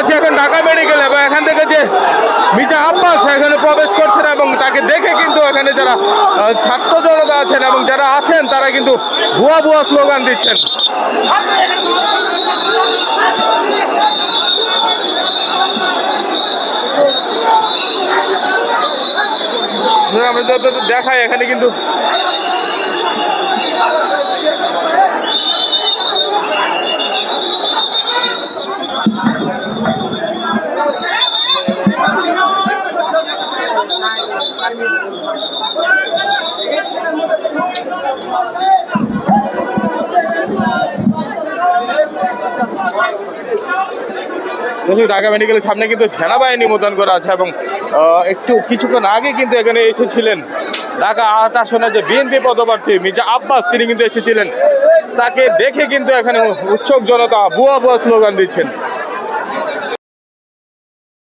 আছি এখন ঢাকা মেডিকেলে এবং এখান থেকে যে মির্জা আব্বাস এখানে প্রবেশ করছেন এবং তাকে দেখে কিন্তু এখানে যারা ছাত্র জনতা আছেন এবং যারা আছেন, তারা কিন্তু ভুয়া ভুয়া স্লোগান দিচ্ছেন। আমরা দেখাই, এখানে কিন্তু ঢাকা মেডিকেলের সামনে কিন্তু সেনাবাহিনী মোতায়েন করা আছে এবং একটু কিছুক্ষণ আগে কিন্তু এখানে এসেছিলেন ঢাকা আট আসনের যে বিএনপি পদপ্রার্থী মির্জা আব্বাস, তিনি কিন্তু এসেছিলেন। তাকে দেখে কিন্তু এখানে উৎসব জনতা বুয়া বুয়া স্লোগান দিচ্ছেন।